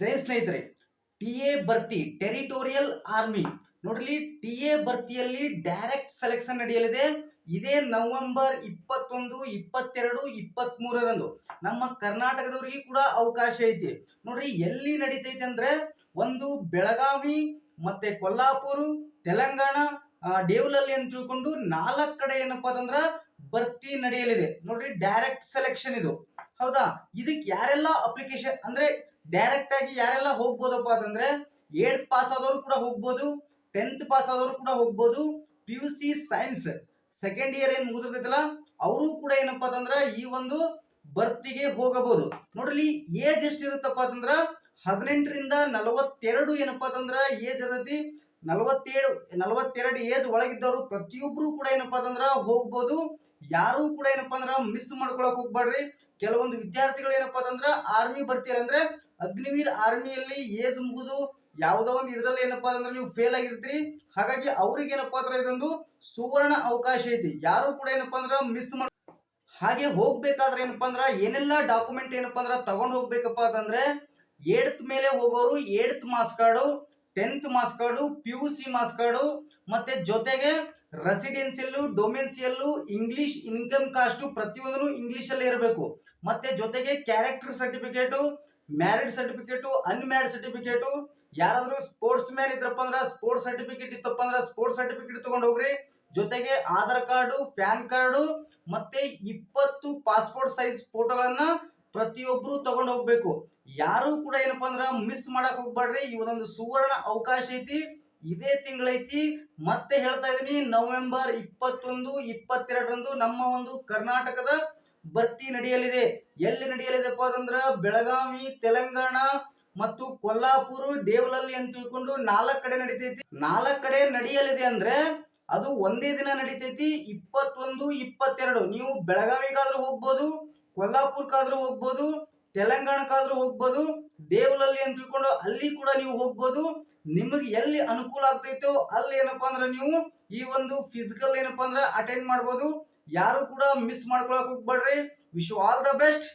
ಜೈ ಸ್ನೇಹಿತರೆ, T A ಭರ್ತಿ territorial army ನೋಡ್ರಿ, ಟಿ ಎ ಭರ್ತಿಯಲ್ಲಿ ಡೈರೆಕ್ಟ್ ಸೆಲೆಕ್ಷನ್ ನಡೆಯಲಿದೆ. ಇದೇ ನವೆಂಬರ್ ಇಪ್ಪತ್ತೊಂದು, ಇಪ್ಪತ್ತೆರಡು ಇಪ್ಪತ್ತ್ ಮೂರರಂದು ನಮ್ಮ ಕರ್ನಾಟಕದವರಿಗೆ ಕೂಡ ಅವಕಾಶ ಐತಿ. ನೋಡ್ರಿ, ಎಲ್ಲಿ ನಡೀತೈತೆ ಅಂದ್ರೆ, ಒಂದು ಬೆಳಗಾವಿ, ಮತ್ತೆ ಕೊಲ್ಲಾಪುರ, ತೆಲಂಗಾಣ ಡೇವ್ಲಲ್ಲಿ ಅಂತ ತಿಳ್ಕೊಂಡು ನಾಲ್ಕು ಕಡೆ ಏನಪ್ಪಾ ಅಂತಂದ್ರ ಭರ್ತಿ ನಡೆಯಲಿದೆ. ನೋಡ್ರಿ ಡೈರೆಕ್ಟ್ ಸೆಲೆಕ್ಷನ್ ಇದು. ಹೌದಾ? ಇದಕ್ಕೆ ಯಾರೆಲ್ಲ ಅಪ್ಲಿಕೇಶನ್ ಅಂದ್ರೆ ಡೈರೆಕ್ಟ್ ಆಗಿ ಯಾರೆಲ್ಲ ಹೋಗ್ಬೋದಪ್ಪ ಅಂತಂದ್ರೆ ಏಟ್ ಪಾಸ್ ಆದವರು ಕೂಡ ಹೋಗ್ಬೋದು ಟೆಂತ್ ಪಾಸ್ ಆದವರು ಕೂಡ ಹೋಗ್ಬೋದು P U C science second year ಏನ್ ಮುಗಿದಿರ್ತೈತಲ್ಲ, ಅವರು ಕೂಡ ಏನಪ್ಪಾ ಅಂತಂದ್ರ ಈ ಒಂದು ಬರ್ತಿಗೆ ಹೋಗಬಹುದು ನೋಡ್ರಿ ಏಜ್ ಎಷ್ಟು ಇರುತ್ತಪ್ಪ ಅಂತಂದ್ರ ಹದಿನೆಂಟರಿಂದ ನಲವತ್ತೆರಡು ಏನಪ್ಪಾ ಅಂತಂದ್ರ ಏಜ್ ಇರತಿ ನಲವತ್ತೇಳು, ನಲವತ್ತೆರಡು ಏಜ್ ಒಳಗಿದ್ದವರು ಪ್ರತಿಯೊಬ್ರು ಕೂಡ ಏನಪ್ಪಾ ಅಂತಂದ್ರ ಹೋಗ್ಬೋದು. ಯಾರು ಕೂಡ ಏನಪ್ಪಾ ಅಂದ್ರ ಮಿಸ್ ಮಾಡ್ಕೊಳಕ್ ಹೋಗ್ಬೇಡ್ರಿ ಕೆಲವೊಂದು ವಿದ್ಯಾರ್ಥಿಗಳು ಏನಪ್ಪಾ ಅಂತಂದ್ರ ಆರ್ಮಿ ಬರ್ತೀರ ಅಂದ್ರೆ ಅಗ್ನಿವೀರ್ ಆರ್ಮಿಯಲ್ಲಿ ಏಜ್ ಮುಗಿದು ಯಾವುದೋ ಒಂದು ಇದ್ರಲ್ಲಿ ಏನಪ್ಪಾ ಅಂದ್ರೆ ನೀವು ಫೇಲ್ ಆಗಿರ್ತೀರಿ. ಹಾಗಾಗಿ ಅವ್ರಿಗೆ ಏನಪ್ಪಾ ಅಂದ್ರೆ ಇದೊಂದು ಸುವರ್ಣ ಅವಕಾಶ ಐತಿ. ಯಾರು ಕೂಡ ಏನಪ್ಪಾ ಅಂದ್ರೆ ಮಿಸ್ ಮಾಡ ಹಾಗೆ ಹೋಗ್ಬೇಕಾದ್ರೆ ಏನಪ್ಪಾ ಅಂದ್ರೆ ಏನೆಲ್ಲ ಡಾಕ್ಯುಮೆಂಟ್ ಏನಪ್ಪಾ ಅಂದ್ರೆ ತಗೊಂಡ್ ಹೋಗ್ಬೇಕಪ್ಪ ಅಂತಂದ್ರೆ ಏಡ್ತ್ ಮೇಲೆ ಹೋಗೋರು eighth marks card tenth marks card P U C marks card ಮತ್ತೆ ಜೊತೆಗೆ ರೆಸಿಡೆನ್ಸಿಯಲ್ಲು ಡೊಮೆನ್ಸಿಯಲ್ಲು ಇಂಗ್ಲಿಷ್ ಇನ್ಕಮ್ ಕಾಸ್ಟು ಪ್ರತಿಯೊಂದನ್ನು ಇಂಗ್ಲಿಷಲ್ಲೇ ಇರಬೇಕು. ಮತ್ತೆ ಜೊತೆಗೆ character certificate married certificate unmarried certificate ಯಾರಾದ್ರೂ ಸ್ಪೋರ್ಟ್ಸ್ ಮ್ಯಾನ್ ಇದ್ರಪ್ಪ ಅಂದ್ರೆ ಸ್ಪೋರ್ಟ್ಸ್ ಸರ್ಟಿಫಿಕೇಟ್ ಇತ್ತಪ್ಪ ಅಂದ್ರೆ ಸ್ಪೋರ್ಟ್ಸ್ ಸರ್ಟಿಫಿಕೇಟ್ ತಗೊಂಡ್ ಹೋಗ್ರಿ. ಜೊತೆಗೆ ಆಧಾರ್ ಕಾರ್ಡು, ಪ್ಯಾನ್ ಕಾರ್ಡು ಮತ್ತೆ ಇಪ್ಪತ್ತು ಪಾಸ್ಪೋರ್ಟ್ ಸೈಜ್ ಫೋಟೋಗಳನ್ನ ಪ್ರತಿಯೊಬ್ರು ತಗೊಂಡ್ ಹೋಗ್ಬೇಕು. ಯಾರು ಕೂಡ ಏನಪ್ಪಾ ಅಂದ್ರ ಮಿಸ್ ಮಾಡಕ್ ಹೋಗ್ಬೇಡ್ರಿ ಈ ಸುವರ್ಣ ಅವಕಾಶ ಐತಿ. ಇದೇ ತಿಂಗಳೈತಿ. ಮತ್ತೆ ಹೇಳ್ತಾ ಇದೀನಿ ನವೆಂಬರ್ ಇಪ್ಪತ್ತೊಂದು, ಇಪ್ಪತ್ತೆರಡರಂದು ನಮ್ಮ ಒಂದು ಕರ್ನಾಟಕದ ಭರ್ತಿ ನಡೆಯಲಿದೆ. ಎಲ್ಲಿ ನಡೆಯಲಿದೆಪ್ಪ ಅಂತಂದ್ರ ಬೆಳಗಾವಿ, ತೆಲಂಗಾಣ ಮತ್ತು ಕೊಲ್ಲಾಪುರ ದೇವಲಲ್ಲಿ ಅಂತ ತಿಳ್ಕೊಂಡು ನಾಲ್ಕ ಕಡೆ ನಡೀತೈತಿ. ನಾಲ್ಕ ಕಡೆ ನಡೆಯಲಿದೆ ಅಂದ್ರೆ ಅದು ಒಂದೇ ದಿನ ನಡೀತೈತಿ. ಇಪ್ಪತ್ತೊಂದು, ಇಪ್ಪತ್ತೆರಡು. ನೀವು ಬೆಳಗಾವಿಗಾದ್ರೂ ಹೋಗ್ಬೋದು, ಕೊಲ್ಲಾಪುರಕ್ಕಾದ್ರೂ ಹೋಗ್ಬೋದು, ತೆಲಂಗಾಣಕ್ಕಾದ್ರೂ ಹೋಗ್ಬೋದು, ದೇವಲಲ್ಲಿ ಅಂತ ತಿಳ್ಕೊಂಡು ಅಲ್ಲಿ ಕೂಡ ನೀವು ಹೋಗ್ಬೋದು. ನಿಮಗೆ ಎಲ್ಲಿ ಅನುಕೂಲ ಆಗ್ತೈತೋ ಅಲ್ಲಿ ಏನಪ್ಪಾ ಅಂದ್ರೆ ನೀವು ಈ ಒಂದು ಫಿಸಿಕಲ್ ಏನಪ್ಪಾ ಅಂದ್ರೆ ಅಟೆಂಡ್ ಮಾಡ್ಬೋದು. ಯಾರು ಕೂಡ ಮಿಸ್ ಮಾಡ್ಕೊಳಕ್ ಹೋಗ್ಬೇಡ್ರಿ. Wish all the best